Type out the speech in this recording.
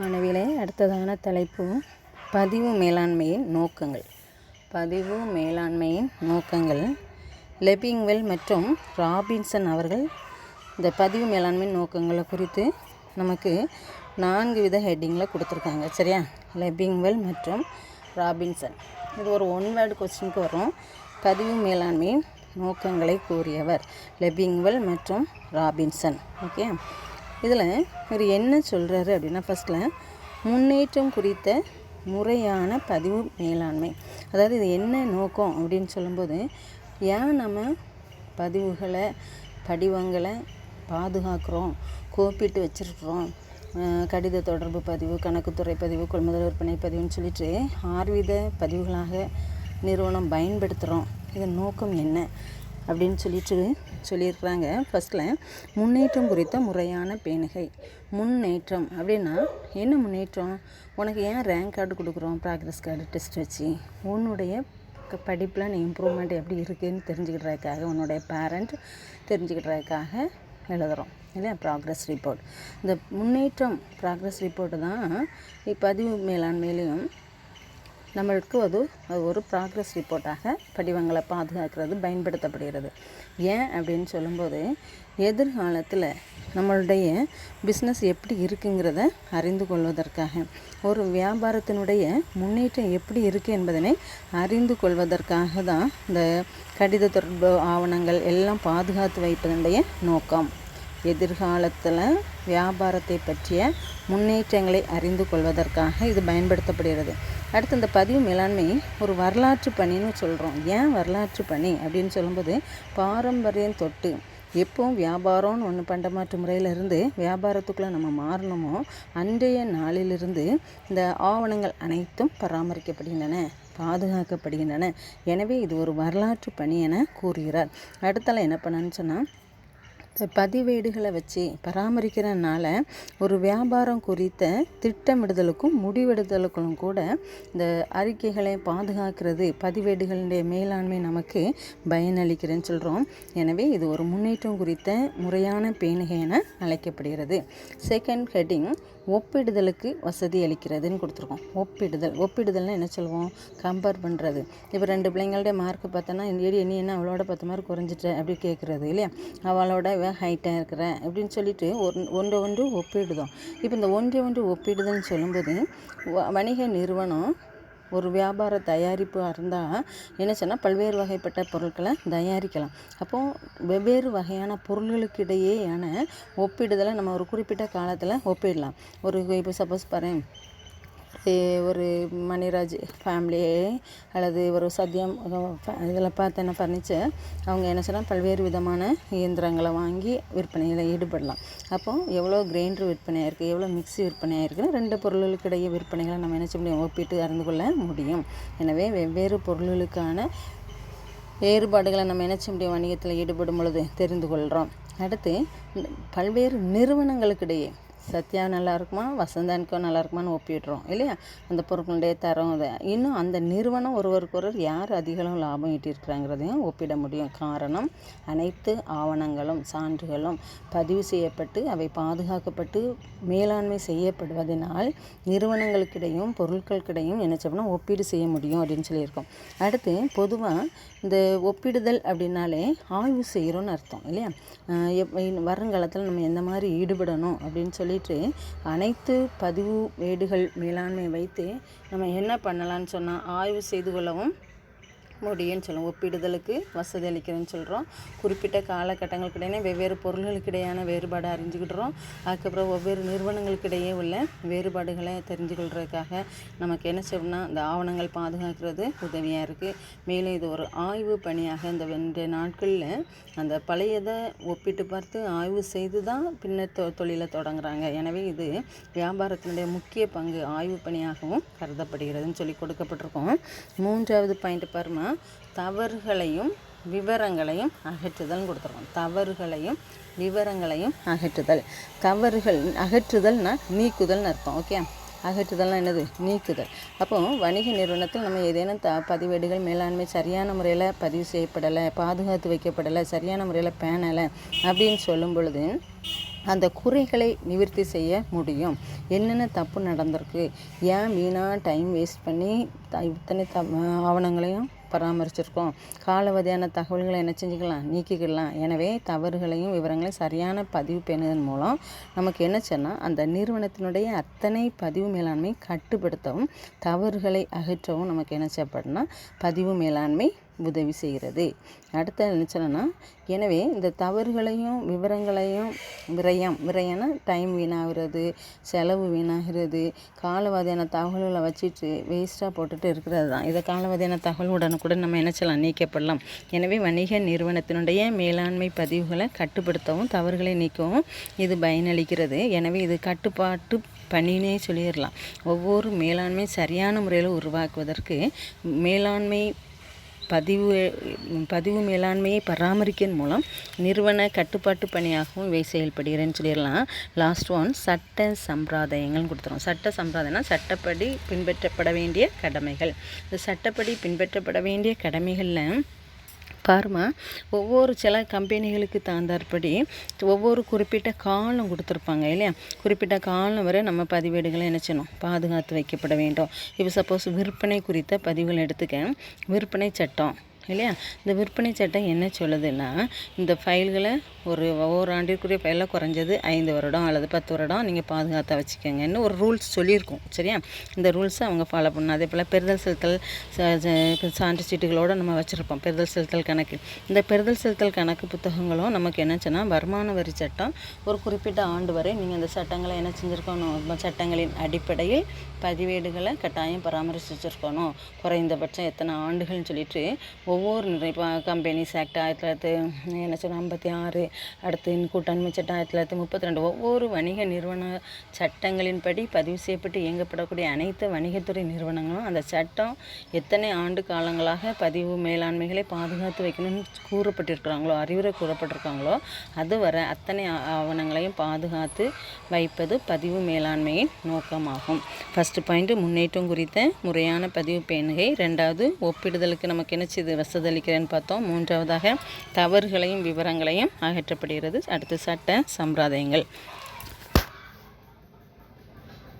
மாணவிகளே அடுத்ததான தலைப்பு பதிவு மேலாண்மையின் நோக்கங்கள். பதிவு மேலாண்மையின் நோக்கங்கள். லெபிங்வெல் மற்றும் ராபின்சன் அவர்கள் இந்த பதிவு மேலாண்மை நோக்கங்களை குறித்து நமக்கு நான்கு வித ஹெட்டிங்கில் கொடுத்துருக்காங்க. சரியா? லெபிங்வெல் மற்றும் ராபின்சன். இது ஒரு ஒன் வேர்டு கொஸ்டினுக்கு வரும். பதிவு மேலாண்மையின் நோக்கங்களை கூறியவர் லெபிங்வெல் மற்றும் ராபின்சன். ஓகே? இதில் இவர் என்ன சொல்கிறாரு அப்படின்னா ஃபஸ்ட்டில் முன்னேற்றம் குறித்த முறையான பதிவு மேலாண்மை. அதாவது இது என்ன நோக்கம் அப்படின்னு சொல்லும்போது ஏன் நம்ம பதிவுகளை படிவங்களை பாதுகாக்கிறோம் கோப்பிட்டு வச்சுருக்குறோம்? கடித தொடர்பு பதிவு கணக்குத்துறை பதிவு கொள்முதல் விற்பனை பதிவுன்னு சொல்லிட்டு ஆர்வித பதிவுகளாக நிறுவனம் பயன்படுத்துகிறோம். இதன் நோக்கம் என்ன? அப்படின்னு சொல்லிட்டு சொல்லியிருக்கிறாங்க. ஃபஸ்ட்டில் முன்னேற்றம் குறித்த முறையான பேணுகை. முன்னேற்றம் அப்படின்னா என்ன முன்னேற்றம்? உனக்கு ஏன் ரேங்க் கார்டு கொடுக்குறோம்? ப்ராக்ரஸ் கார்டு டெஸ்ட் வச்சு. உன்னுடைய படிப்பில் நீ இம்ப்ரூவ்மெண்ட் எப்படி இருக்குன்னு தெரிஞ்சுக்கிட்டதுக்காக உன்னுடைய பேரண்ட் தெரிஞ்சுக்கிட்டதுக்காக எழுதுகிறோம் இல்லையா? ப்ராக்ரஸ் ரிப்போர்ட் இந்த முன்னேற்றம் ப்ராக்ரஸ் ரிப்போர்ட்டு தான் இப்பதிவு மேலாண்மையிலையும் நம்மளுக்கு அது ஒரு ப்ராக்ரஸ் ரிப்போர்ட்டாக படிவங்களை பாதுகாக்கிறது பயன்படுத்தப்படுகிறது. ஏன் அப்படின்னு சொல்லும்போது எதிர்காலத்தில் நம்மளுடைய பிஸ்னஸ் எப்படி இருக்குங்கிறத அறிந்து கொள்வதற்காக. ஒரு வியாபாரத்தினுடைய முன்னேற்றம் எப்படி இருக்குது என்பதனை அறிந்து கொள்வதற்காக தான் இந்த கடித தொடர்பு ஆவணங்கள் எல்லாம் பாதுகாத்து வைப்பதனுடைய நோக்கம். எதிர்காலத்தில் வியாபாரத்தை பற்றிய முன்னேற்றங்களை அறிந்து கொள்வதற்காக இது பயன்படுத்தப்படுகிறது. அடுத்து இந்த பதிவு மேலாண்மை ஒரு வரலாற்று பணின்னு சொல்கிறோம் ஏன் வரலாற்று பணி அப்படின்னு சொல்லும்போது பாரம்பரியம் தொட்டு எப்போவும் வியாபாரம்னு ஒன்று பண்டமாற்று முறையிலிருந்து வியாபாரத்துக்குள்ளே நம்ம மாறணுமோ அன்றைய நாளிலிருந்து இந்த ஆவணங்கள் அனைத்தும் பராமரிக்கப்படுகின்றன பாதுகாக்கப்படுகின்றன. எனவே இது ஒரு வரலாற்று பணி என கூறுகிறார். அடுத்தால என்ன பண்ணான்னு சொன்னால் பதிவேடுகளை வச்சு பராமரிக்கிறனால ஒரு வியாபாரம் குறித்த திட்டமிடுதலுக்கும் முடிவெடுதலுக்கும் கூட இந்த அறிக்கைகளை பாதுகாக்கிறது பதிவேடுகளுடைய மேலாண்மை நமக்கு பயனளிக்கிறேன்னு சொல்கிறோம் எனவே இது ஒரு முன்னேற்றம் குறித்த முறையான பேணுகை என அழைக்கப்படுகிறது. செகண்ட் ஹெட்டிங் ஒப்பிடுதலுக்கு வசதி அளிக்கிறதுன்னு கொடுத்துருக்கோம். ஒப்பிடுதல். ஒப்பிடுதல்னால் என்ன சொல்லுவோம்? கம்பேர் பண்ணுறது இப்போ ரெண்டு பிள்ளைங்களுடைய மார்க் பார்த்தோன்னா ஏடி நீ என்ன அவளோட பத்து மார்க் குறைஞ்சிட்ட? அப்படி கேட்குறது இல்லையா? அவளோட ஹைட்டாக இருக்கிற. அப்படின்னு சொல்லிட்டு ஒன் ஒன்றை ஒன்று ஒப்பிடுதோம். இப்போ இந்த ஒன்றை ஒன்று ஒப்பிடுதல்னு சொல்லும்போது வணிக நிறுவனம் ஒரு வியாபார தயாரிப்பாக இருந்தால் என்ன சொன்னால் பல்வேறு வகைப்பட்ட பொருட்களை தயாரிக்கலாம். அப்போது வெவ்வேறு வகையான பொருள்களுக்கு இடையேயான ஒப்பிடுதலை நம்ம ஒரு குறிப்பிட்ட காலத்தில் ஒப்பிடலாம். ஒரு இப்போ சப்போஸ் பாருங்கள் ஒரு மணிராஜ் ஃபேமிலி அல்லது ஒரு சத்யம் இதில் பார்த்தேன்னா ஃபர்னிச்சர் அவங்க என்ன சொன்னால் பல்வேறு விதமான இயந்திரங்களை வாங்கி விற்பனையில் ஈடுபடலாம். அப்போ எவ்வளோ கிரைண்டர் விற்பனையாக இருக்குது எவ்வளோ மிக்சி விற்பனையாக இருக்குன்னு ரெண்டு பொருள்களுக்கு இடையே விற்பனைகளை நம்ம என்ன செய்ய முடியும்? ஒப்பிட்டு அறிந்து கொள்ள முடியும். எனவே வெவ்வேறு பொருள்களுக்கான வேறுபாடுகளை நம்ம என்ன செய்ய முடியும்? வணிகத்தில் ஈடுபடும் பொழுது தெரிந்து கொள்கிறோம். அடுத்து பல்வேறு நிறுவனங்களுக்கிடையே சத்யா நல்லா இருக்குமா வசந்தான்கோ நல்லா இருக்குமான்னு ஒப்பிடுறோம் இல்லையா? அந்த பொருட்களுடைய தரம் இது இன்னும் அந்த நிறுவனம் ஒருவருக்கொருவர் யார் அதிகம் லாபம் ஈட்டியிருக்கிறாங்கிறதையும் ஒப்பிட முடியும். காரணம் அனைத்து ஆவணங்களும் சான்றுகளும் பதிவு செய்யப்பட்டு அவை பாதுகாக்கப்பட்டு மேலாண்மை செய்யப்படுவதனால் நிறுவனங்களுக்கிடையும் பொருட்களுக்கிடையும் என்ன செய்யணும் ஒப்பீடு செய்ய முடியும் அப்படின்னு சொல்லியிருக்கோம். அடுத்து பொதுவாக இந்த ஒப்பிடுதல் அப்படின்னாலே ஆய்வு செய்கிறோன்னு அர்த்தம் இல்லையா? எப் இன் வருங்காலத்தில் நம்ம எந்த மாதிரி ஈடுபடணும் அப்படின்னு சொல்லி சொல்லிட்டு அனைத்து பதிவு ஏடுகள் மேலாண்மை வைத்து நம்ம என்ன பண்ணலாம்னு சொன்னால் ஆய்வு செய்து கொள்ளவும் முடியும்னு சொல்லுவோம். ஒப்பிடுதலுக்கு வசதி அளிக்கிறதுன்னு சொல்கிறோம் குறிப்பிட்ட காலகட்டங்களுக்கிடையே வெவ்வேறு பொருள்களுக்கிடையான வேறுபாடு வேறுபாடை அறிஞ்சுக்கிட்டுறோம் அதுக்கப்புறம் ஒவ்வொரு நிறுவனங்களுக்கிடையே உள்ள வேறுபாடுகளை தெரிஞ்சுக்கொள்கிறதுக்காக நமக்கு என்ன செய்யணும்னா இந்த ஆவணங்கள் பாதுகாக்கிறது உதவியாக இருக்குது மேலும் இது ஒரு ஆய்வு பணியாக இந்த ரெண்டு நாட்களில் அந்த பழையதை ஒப்பிட்டு பார்த்து ஆய்வு செய்து தான் பின்னர் தொ தொழிலை தொடங்குறாங்க. எனவே இது வியாபாரத்தினுடைய முக்கிய பங்கு ஆய்வு பணியாகவும் கருதப்படுகிறதுன்னு சொல்லி கொடுக்கப்பட்டிருக்கோம். மூன்றாவது பாயிண்ட் பாருமா தவறுகளையும் விவரங்களையும் அகற்றுதல் கொடுத்துருக்கோம். தவறுகளையும் விவரங்களையும் அகற்றுதல். தவறுகள் அகற்றுதல்னா நீக்குதல்னு அர்த்தம். ஓகே அகற்றுதல்னா என்னது? நீக்குதல். அப்போ வணிக நிறுவனத்தில் நம்ம ஏதேனும் த பதிவேடுகள் மேலாண்மை சரியான முறையில் பதிவு செய்யப்படலை பாதுகாத்து வைக்கப்படலை சரியான முறையில் பேணலை அப்படின்னு சொல்லும் பொழுது அந்த குறைகளை நிவர்த்தி செய்ய முடியும். என்னென்ன தப்பு நடந்திருக்கு? ஏன் வீணாக டைம் வேஸ்ட் பண்ணி த இத்தனை த ஆவணங்களையும் பராமரிச்சிருக்கோம். காலாவதியான தகவல்களை என்ன செஞ்சுக்கலாம் நீக்கிக்கலாம். எனவே தவறுகளையும் விவரங்களையும் சரியான பதிவு பெறுவதன் மூலம் நமக்கு என்ன சொன்னால் அந்த நிறுவனத்தினுடைய அத்தனை பதிவு மேலாண்மை கட்டுப்படுத்தவும் தவறுகளை அகற்றவும் நமக்கு என்ன செய்யப்படும்னா பதிவு மேலாண்மை உதவி செய்கிறது. அடுத்த நினச்சலன்னா எனவே இந்த தவறுகளையும் விவரங்களையும் விரயம் விரயம்னா டைம் வீணாகிறது செலவு வீணாகிறது காலவாதியான தகவல்களை வச்சுட்டு வேஸ்ட்டாக போட்டுட்டு இருக்கிறது தான். இதை காலவாதியான தகவல் உடனுக்குடன் நம்ம என்ன செய்யலாம் நீக்கப்படலாம். எனவே வணிக நிறுவனத்தினுடைய மேலாண்மை பதிவுகளை கட்டுப்படுத்தவும் தவறுகளை நீக்கவும் இது பயனளிக்கிறது. எனவே இது கட்டுப்பாட்டு பணினே சொல்லிடலாம். ஒவ்வொரு மேலாண்மை சரியான முறையில் உருவாக்குவதற்கு மேலாண்மை பதிவு பதிவு மேலாண்மையை பராமரிக்கின் மூலம் நிறுவன கட்டுப்பாட்டு பணியாகவும் இவை செயல்படுகிறேன்னு சொல்லிடலாம். லாஸ்ட் ஒன் சட்ட சம்பிரதாயங்கள்னு கொடுத்துரும் சட்ட சம்பிரதாயம்னா சட்டப்படி பின்பற்றப்பட வேண்டிய கடமைகள். இந்த சட்டப்படி பின்பற்றப்பட வேண்டிய கடமைகளில் பாருமா ஒவ்வொரு சில கம்பெனிகளுக்கு தகுந்தாற்படி ஒவ்வொரு குறிப்பிட்ட காலம் கொடுத்துருப்பாங்க இல்லையா? குறிப்பிட்ட காலம் வரை நம்ம பதிவேடுகளை என்ன செய்யணும்? பாதுகாத்து வைக்கப்பட வேண்டும். இப்போ சப்போஸ் விற்பனை குறித்த பதிவுகள் எடுத்துக்க. விற்பனை சட்டம். இல்லையா? இந்த விற்பனை சட்டம் என்ன சொல்லுதுன்னா இந்த ஃபைல்களை ஒரு ஒவ்வொரு ஆண்டிற்குரிய ஃபைலில் குறைஞ்சது ஐந்து வருடம் அல்லது பத்து வருடம் நீங்கள் பாதுகாத்தா வச்சுக்கோங்கன்னு ஒரு ரூல்ஸ் சொல்லியிருக்கோம். சரியா? இந்த ரூல்ஸை அவங்க ஃபாலோ பண்ணணும். அதே போல் பெறுதல் செலுத்தல் சான்று சீட்டுகளோடு நம்ம வச்சுருப்போம். பெறுதல் செலுத்தல் கணக்கு. இந்த பெறுதல் செலுத்தல் கணக்கு புத்தகங்களும் நமக்கு என்னச்சுன்னா வருமான வரி சட்டம் ஒரு குறிப்பிட்ட ஆண்டு வரை நீங்கள் இந்த சட்டங்களை என்ன செஞ்சுருக்கணும்? சட்டங்களின் அடிப்படையில் பதிவேடுகளை கட்டாயம் பராமரித்து வச்சுருக்கணும். குறைந்தபட்சம் எத்தனை ஆண்டுகள்னு சொல்லிட்டு ஒவ்வொரு இப்போ கம்பெனிஸ் ஆக்ட் ஆயிரத்தி தொள்ளாயிரத்து என்ன சொன்னால் ஐம்பத்தி ஆறு அடுத்து கூட்டாண்மை சட்டம் ஆயிரத்தி தொள்ளாயிரத்தி முப்பத்தி ரெண்டு ஒவ்வொரு வணிக நிறுவன சட்டங்களின்படி பதிவு செய்யப்பட்டு இயங்கப்படக்கூடிய அனைத்து வணிகத்துறை நிறுவனங்களும் அந்த சட்டம் எத்தனை ஆண்டு காலங்களாக பதிவு மேலாண்மைகளை பாதுகாத்து வைக்கணும்னு கூறப்பட்டிருக்கிறாங்களோ அறிவுரை கூறப்பட்டிருக்காங்களோ அது வர அத்தனை ஆவணங்களையும் பாதுகாத்து வைப்பது பதிவு மேலாண்மையின் நோக்கமாகும். ஃபஸ்ட்டு பாயிண்ட்டு முன்னேற்றம் குறித்த முறையான பதிவு பேணுகை. ரெண்டாவது ஒப்பிடுதலுக்கு நமக்கு என்ன செய்து வசதளிக்கிறேன்னு பார்த்தோம். மூன்றாவதாக தவறுகளையும் விவரங்களையும் அகற்றப்படுகிறது. அடுத்து சட்ட சம்பிரதாயங்கள்.